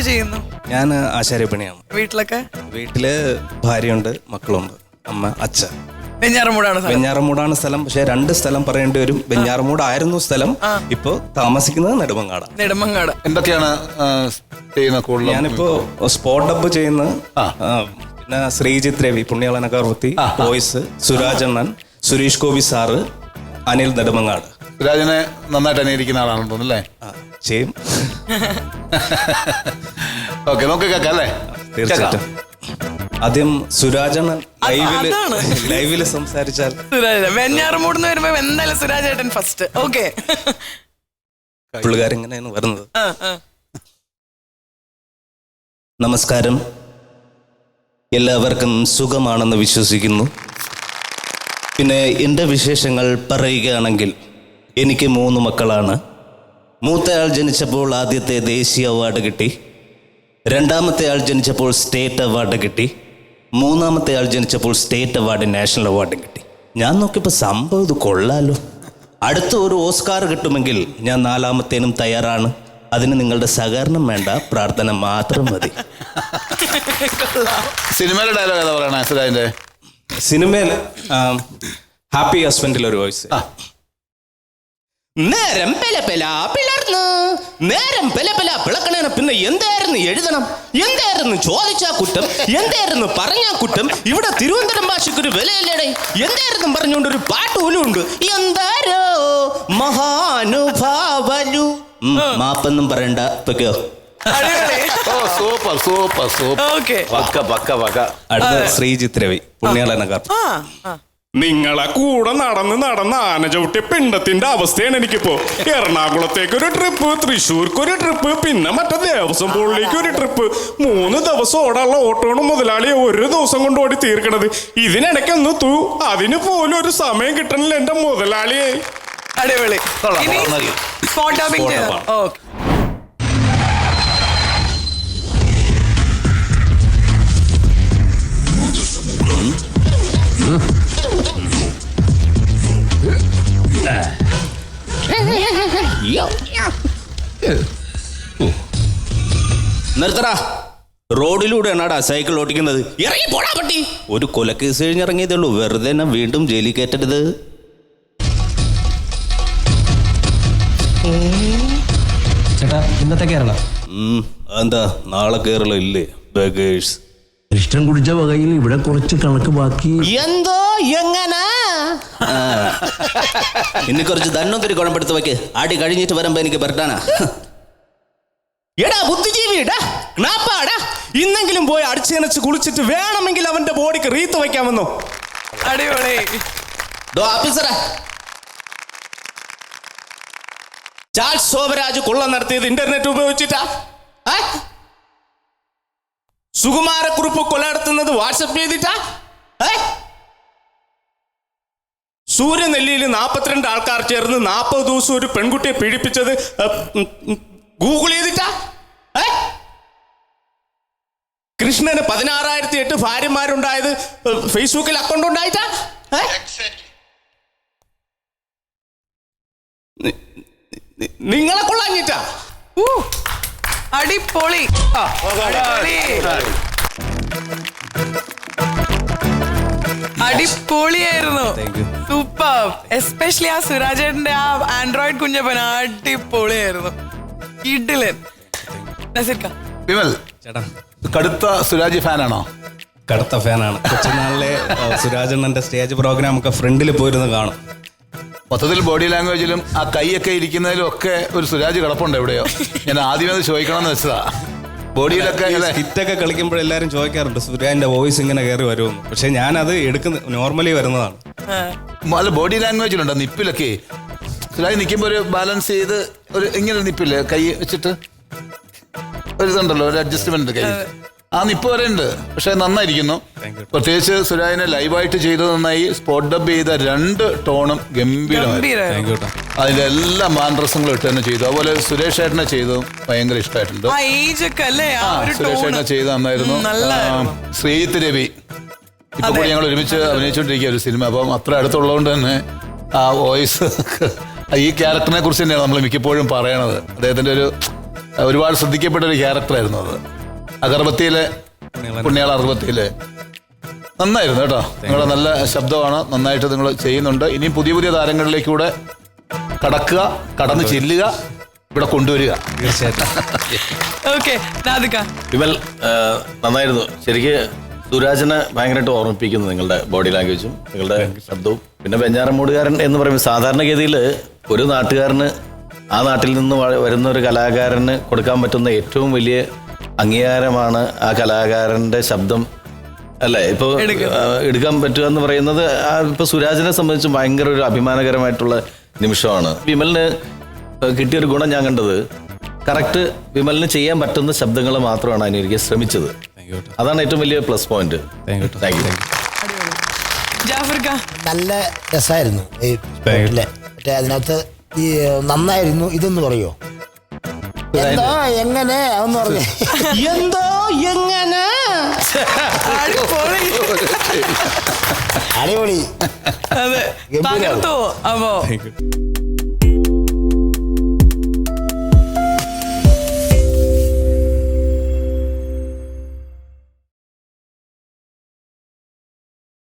എന്ത് ചെയ്യുന്നു? ഞാൻ ആശാരിപ്പണിയാണ്. വീട്ടിലൊക്കെ? വീട്ടിൽ ഭാര്യയുണ്ട് മക്കളുണ്ട്. അമ്മ അച്ഛൻ. വെഞ്ഞാറമൂടാണ് സ്ഥലം. വെഞ്ഞാറമൂടാണ് സ്ഥലം. പക്ഷെ രണ്ട് സ്ഥലം പറയേണ്ടി വരും. വെഞ്ഞാറമൂടായിരുന്നു സ്ഥലം. ഇപ്പോ താമസിക്കുന്നത് നെടുമങ്ങാട്. നെടുമങ്ങാട്. എന്തൊക്കെയാണ് ചെയ്യുന്ന ഞാനിപ്പോ സ്പോട്ട് അപ്പ് ചെയ്യുന്ന പിന്നെ ശ്രീജിത്ത് രവി പുണ്യാളനക്കാർ വൃത്തി വോയിസ് സുരാജ് അണ്ണൻ സുരേഷ് ഗോപി സാറ് അനിൽ നെടുമങ്ങാട്. രാജനെ നന്നായിട്ട് അനുകരിക്കുന്ന ആളാണെന്ന് തോന്നുന്നു അല്ലേ? ചെയ്യും ഓക്കെ നമുക്ക് കേൾക്കാം അല്ലേ? തീർച്ചയായിട്ടും. ആദ്യം സുരാജണ്ണൻ ലൈവിൽ. ലൈവിൽ സംസാരിച്ചാൽ സുരാജ് വെഞ്ഞാറമൂട് വരുമ്പോ എന്തായാലും സുരാജ് ഏട്ടൻ ഫസ്റ്റ് ഓക്കെ പുള്ളുകാരെങ്ങനെയാണ് വരുന്നത്. നമസ്കാരം. എല്ലാവർക്കും സുഖമാണെന്ന് വിശ്വസിക്കുന്നു. പിന്നെ എന്റെ വിശേഷങ്ങൾ പറയുകയാണെങ്കിൽ എനിക്ക് മൂന്ന് മക്കളാണ്. മൂത്തയാൾ ജനിച്ചപ്പോൾ ആദ്യത്തെ ദേശീയ അവാർഡ് കിട്ടി. രണ്ടാമത്തെ ആൾ ജനിച്ചപ്പോൾ സ്റ്റേറ്റ് അവാർഡ് കിട്ടി. മൂന്നാമത്തെ ആൾ ജനിച്ചപ്പോൾ സ്റ്റേറ്റ് അവാർഡ് നാഷണൽ അവാർഡും കിട്ടി. ഞാൻ നോക്കിയപ്പോൾ സംഭവം ഇത് കൊള്ളാലോ. അടുത്ത ഒരു ഓസ്കാർ കിട്ടുമെങ്കിൽ ഞാൻ നാലാമത്തേനും തയ്യാറാണ്. അതിന് നിങ്ങളുടെ സഹകരണം വേണ്ട പ്രാർത്ഥന മാത്രം മതി. സിനിമയിലെ ഡയലോഗ് ഏതാ പറയണേ സിനിമയിൽ ഹാപ്പി ഹസ്ബൻഡിൽ ഒരു വോയിസ്. നേരം പെല പെല പിളർന്ന്. നേരം പെല പെല പിളക്കണേന പിന്നെ എന്തായിരുന്നു എഴുതണം? എന്തായിരുന്നു ചോദിച്ചാ കുറ്റം? എന്തായിരുന്നു പറഞ്ഞാ കുറ്റം? ഇവിടെ തിരുവനന്തപുരം ഭാഷയ്ക്ക് ഒരു വിലയില്ലേടെ. എന്തായിരുന്നു പറഞ്ഞുകൊണ്ട് ഒരു പാട്ട് പോലും ഉണ്ട്? എന്താരോ മഹാനുഭാവലു ഉം, മാപ്പൊന്നും പറയണ്ട. പൊയ്ക്കോ ഓ സൂപ്പർ സൂപ്പർ സൂപ്പർ. ഓക്കെ. പക്ക പക്ക പക്ക. അടുത്ത ശ്രീജിത്ത് രവി പുണ്യാളനക്കാർ ആ ആ. നിങ്ങളെ കൂടെ നടന്ന് നടന്ന് ആന ചവിട്ടിയ പിണ്ടത്തിന്റെ അവസ്ഥയാണ് എനിക്കിപ്പോ. എറണാകുളത്തേക്ക് ഒരു ട്രിപ്പ് തൃശ്ശൂർക്ക് ഒരു ട്രിപ്പ് പിന്നെ മറ്റേ ദേവസ്വം ബോർഡിലേക്ക് ഒരു ട്രിപ്പ് മൂന്ന് ദിവസം ഓടാനുള്ള ഓട്ടോണും മുതലാളിയെ ഒരു ദിവസം കൊണ്ട് ഓടി തീർക്കണത്. ഇതിനിടയ്ക്കൊന്ന് തൂ. അതിന് പോലും ഒരു സമയം കിട്ടണില്ല എന്റെ മുതലാളിയെ. അടിപൊളി. നിർത്തടാ. റോഡിലൂടെയാണാടാ സൈക്കിൾ ഓടിക്കുന്നത്. ഇറങ്ങി പോടാ പട്ടി. ഒരു കൊലക്കേസ് കഴിഞ്ഞിറങ്ങിയതേ ഉള്ളൂ വെറുതെ എന്നെ വീണ്ടും ജയിലിൽ കയറ്റരുത്. ചേട്ടാ ഇന്നത്തെ കേരള. എന്താ നാളെ കേരള ഇല്ലേ? ബഗേഴ്സ്. ഇഷ്ടം കുടിച്ച വകയിൽ ഇവിടെ കുറച്ച് കണക്ക് ബാക്കി. എന്തോ എങ്ങനെ? ഇനി കുറച്ച് ധന്നൊത്തിരി കുഴമ്പെടുത്ത് വയ്ക്ക് ആടി കഴിഞ്ഞിട്ട് വരുമ്പോ എനിക്ക് പെരട്ടാനാ. എടാ ബുദ്ധിജീവിടാ നാപ്പാടാ ഇന്നെങ്കിലും പോയി അടിച്ചനച്ച് കുളിച്ചിട്ട് വേണമെങ്കിൽ അവന്റെ ബോഡിക്ക് റീത്ത് വയ്ക്കാമെന്നോ അടിപൊളി. ദോ ഓഫീസറെ ചാൾസ് ശോഭരാജ് കൊള്ള നടത്തിയത് ഇന്റർനെറ്റ് ഉപയോഗിച്ചിട്ടാ? സുകുമാരക്കുറിപ്പ് കൊല നടത്തുന്നത് വാട്സപ്പ് ചെയ്തിട്ടാ? സൂര്യനെല്ലിയിൽ നാൽപ്പത്തിരണ്ട് ആൾക്കാർ ചേർന്ന് നാൽപ്പത് ദിവസം ഒരു പെൺകുട്ടിയെ പീഡിപ്പിച്ചത് ഗൂഗിൾ ചെയ്തിട്ടാ. കൃഷ്ണന് പതിനാറായിരത്തി എട്ട് ഭാര്യമാരുണ്ടായത് ഫേസ്ബുക്കിൽ അക്കൗണ്ട് ഉണ്ടായിട്ടാ? നിങ്ങളെ കൊള്ളാഞ്ഞിട്ടാ? അടിപൊളി. അടിപൊളി. അടിപൊളിയായിരുന്നു. സൂപ്പർ. എസ്പെഷ്യലി ആ സുരാജേട്ടന്റെ ആ ആൻഡ്രോയിഡ് കുഞ്ഞപ്പൻ അടിപൊളിയായിരുന്നു. ഇഡിലൻ നസീർക്ക. വിമൽ. ചേട്ടാ. കടുത്ത സുരാജ് ഫാനാണോ? കടുത്ത ഫാനാണ്. കൊച്ചുനാളിലെ സുരാജ് സുരാജണ്ണന്റെ സ്റ്റേജ് പ്രോഗ്രാം ഒക്കെ ഫ്രണ്ടിൽ പോയിരുന്ന് കാണും. മൊത്തത്തിൽ ബോഡി ലാംഗ്വേജിലും ആ കൈയൊക്കെ ഇരിക്കുന്നതിലും ഒക്കെ ഒരു സുരാജ് കിടപ്പുണ്ട് എവിടെയോ. ഞാൻ ആദ്യമേ അത് ചോദിക്കണമെന്ന് വെച്ചതാ. ബോഡിയിലൊക്കെ ഹിറ്റൊക്കെ കളിക്കുമ്പോൾ എല്ലാവരും ചോദിക്കാറുണ്ട് സുരാജിന്റെ വോയിസ് ഇങ്ങനെ കയറി വരുമെന്ന്. പക്ഷെ ഞാനത് എടുക്കുന്ന നോർമലി വരുന്നതാണ്. അല്ല ബോഡി ലാംഗ്വേജിലുണ്ടോ നിപ്പിലൊക്കെ? സുരാജ് നിൽക്കുമ്പോൾ ഒരു ബാലൻസ് ചെയ്ത് ഒരു ഇങ്ങനെ നിപ്പില്ലേ കൈ വെച്ചിട്ട്? ഒരു ഇതുണ്ടല്ലോ ഒരു അഡ്ജസ്റ്റ്മെന്റ് കയ്യിൽ. ആ നിപ്പ് വരെ ഉണ്ട് പക്ഷെ നന്നായിരിക്കുന്നു. പ്രത്യേകിച്ച് സുരാജിനെ ലൈവായിട്ട് ചെയ്തത് നന്നായി. സ്പോട്ട് ഡബ് ചെയ്ത രണ്ട് ടോണും ഗംഭീരമായി അതിന്റെ എല്ലാ മാൻഡ്രസങ്ങളും ഇട്ട് തന്നെ ചെയ്തു. അതുപോലെ സുരേഷ് ഏട്ടനെ ചെയ്തതും ഭയങ്കര ഇഷ്ടമായിട്ടുണ്ട്. ആ ഏജ് ആ ആ ഒരു സുരേഷ് ഏട്ടനെ ചെയ്ത് നന്നായിരുന്നു. ശ്രീത് ശ്രീജിത്ത് രവി. ഇപ്പൊ കൂടി ഞങ്ങൾ ഒരുമിച്ച് അഭിനയിച്ചുകൊണ്ടിരിക്കുക ഒരു സിനിമ. അപ്പം അത്ര അടുത്തുള്ളതുകൊണ്ട് തന്നെ ആ വോയിസ് ഈ ക്യാരക്ടറിനെ കുറിച്ച് തന്നെയാണ് നമ്മൾ മിക്കപ്പോഴും പറയണത്. അദ്ദേഹത്തിന്റെ ഒരു ഒരുപാട് ശ്രദ്ധിക്കപ്പെട്ട ഒരു ക്യാരക്ടറായിരുന്നു അത്. അഗർബത്തിയിലെ പുണ്യാള അഗർബത്തിയിലെ നന്നായിരുന്നു കേട്ടോ. നിങ്ങളുടെ നല്ല ശബ്ദമാണ്. നന്നായിട്ട് നിങ്ങൾ ചെയ്യുന്നുണ്ട്. ഇനിയും പുതിയ പുതിയ താരങ്ങളിലേക്കൂടെ കടക്കുക കടന്നു ചെല്ലുക ഇവിടെ കൊണ്ടുവരിക. വിമൽ നന്നായിരുന്നു. ശരിക്ക് സുരാജനെ ഭയങ്കരമായിട്ട് ഓർമ്മിപ്പിക്കുന്നു നിങ്ങളുടെ ബോഡി ലാംഗ്വേജും നിങ്ങളുടെ ശബ്ദവും. പിന്നെ വെഞ്ഞാറമൂടുകാരൻ എന്ന് പറയുമ്പോൾ സാധാരണഗതിയിൽ ഒരു നാട്ടുകാരന് ആ നാട്ടിൽ നിന്ന് വരുന്ന ഒരു കലാകാരന് കൊടുക്കാൻ പറ്റുന്ന ഏറ്റവും വലിയ അംഗീകാരമാണ് ആ കലാകാരന്റെ ശബ്ദം. അല്ലേ? ഇപ്പോൾ എടുക്കാൻ പറ്റുക എന്ന് പറയുന്നത് ആ ഇപ്പൊ സുരാജിനെ സംബന്ധിച്ച് ഭയങ്കര ഒരു അഭിമാനകരമായിട്ടുള്ള നിമിഷമാണ്. വിമലിന് കിട്ടിയൊരു ഗുണം ഞാൻ കണ്ടത്. കറക്റ്റ് വിമലിന് ചെയ്യാൻ പറ്റുന്ന ശബ്ദങ്ങൾ മാത്രമാണ് അനുകരിക്കാൻ ശ്രമിച്ചത്. അതാണ് ഏറ്റവും വലിയ പ്ലസ് പോയിന്റ്. നല്ല രസമായിരുന്നു മറ്റേ അതിനകത്ത് ഈ നന്നായിരുന്നു ഇതെന്ന് പറയോ? എന്തോ എങ്ങനെ? ഒന്ന് പറഞ്ഞു. എന്തോ എങ്ങനെ? അടിപൊളി. അതെ. തകർത്തോ അപ്പോ.